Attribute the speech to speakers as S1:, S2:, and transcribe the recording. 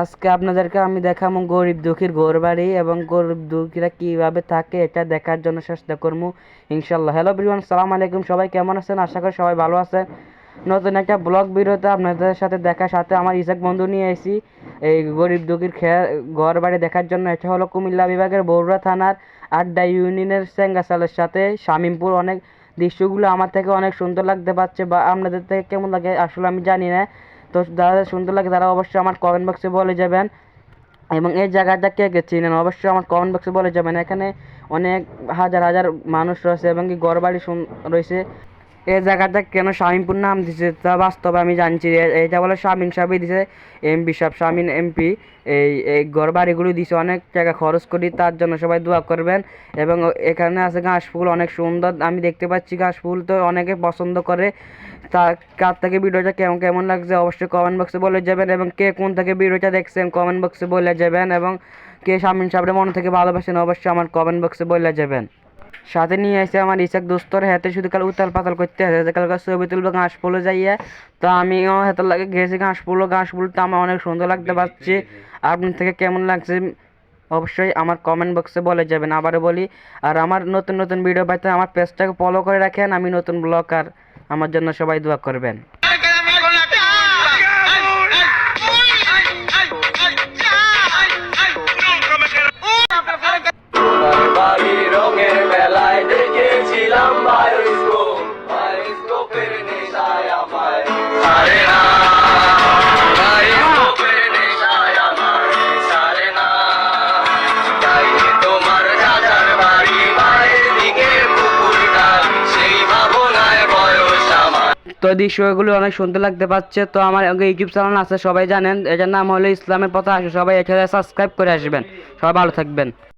S1: আজকে আপনাদেরকে আমি দেখাবো গরিব দুঃখীর ঘর বাড়ি এবং গরিব দুঃখীরা কীভাবে থাকে, এটা দেখার জন্য চেষ্টা করব ইনশাল্লাহ হ্যালো ব্রিওয়ান সালাম আলাইকুম। সবাই কেমন আছেন? আশা করি সবাই ভালো আছেন। নতুন একটা ব্লগ ভিডিওতে আপনাদের সাথে দেখার সাথে আমার ইসাক বন্ধু নিয়ে এসেছি এই গরিব দুঃখীর ঘর বাড়ি দেখার জন্য এটা হলো কুমিল্লা বিভাগের বগুড়া থানার আড্ডা ইউনিয়নের সেঙ্গাসালের সাথে। শামিমপুর অনেক দৃশ্যগুলো আমার থেকে অনেক সুন্দর লাগতে পারছে বা আপনাদের থেকে কেমন লাগে আসলে আমি জানি না। তো যারা সুন্দর লাগে তারা অবশ্যই আমার কমেন্ট বক্সে বলে যাবেন। এবং এই জায়গাটা কে কে চিনেন? অবশ্যই আমার কমেন্ট বক্সে বলে যাবেন। এখানে অনেক হাজার হাজার মানুষ রয়েছে এবং কি ঘর বাড়ি রয়েছে। এই জায়গাটা কেন শামীমপুর নাম দিছে তা বাস্তবে আমি জানছি। এটা বলে শামিন সাহেবই দিছে এমপি সাহেব শামিন এমপি এই এই ঘর বাড়িগুলো দিছে, অনেক টাকা খরচ করি, তার জন্য সবাই দোয়া করবেন। এবং এখানে আছে ঘাস ফুল অনেক সুন্দর, আমি দেখতে পাচ্ছি ঘাস ফুল তো অনেকে পছন্দ করে। তা কার থেকে ভিডিওটা কেমন কেমন লাগছে অবশ্যই কমেন্ট বক্সে বলে যাবেন এবং কে কোন থেকে ভিডিওটা দেখছেন কমেন্ট বক্সে বলে যাবেন এবং কে শামিন সাহেবের মন থেকে ভালোবাসেন অবশ্যই আমার কমেন্ট বক্সে বলে যাবেন। সাথে নিয়ে এসে আমার ইসাক দোস্তর, হাতে শুধু কাল উতাল পাতাল করতে আছে কাল ছবি তুলবে, ঘাস ফুলে যাইয়া, তো আমিও হাতের লাগে গেছি ঘাস ফুলো। ঘাস ফুল তো আমার অনেক সুন্দর লাগতে পারছি। আপনার থেকে কেমন লাগছে, অবশ্যই আমার কমেন্ট বক্সে বলে যাবেন। আবারও বলি, আর আমার নতুন নতুন ভিডিও পাইতে আমার পেজটাকে ফলো করে রাখেন। আমি নতুন ব্লগার আমার জন্য সবাই দোয়া করবেন।
S2: আমার
S1: এই দৃশ্যগুলো অনেক সুন্দর লাগতে পারছে। তো আমার ইউটিউব চ্যানেল আছে, সবাই জানেন। এটার নাম হলো ইসলামের পথে আসে। সবাই এখানে সাবস্ক্রাইব করে আসবেন। সবাই ভালো থাকবেন।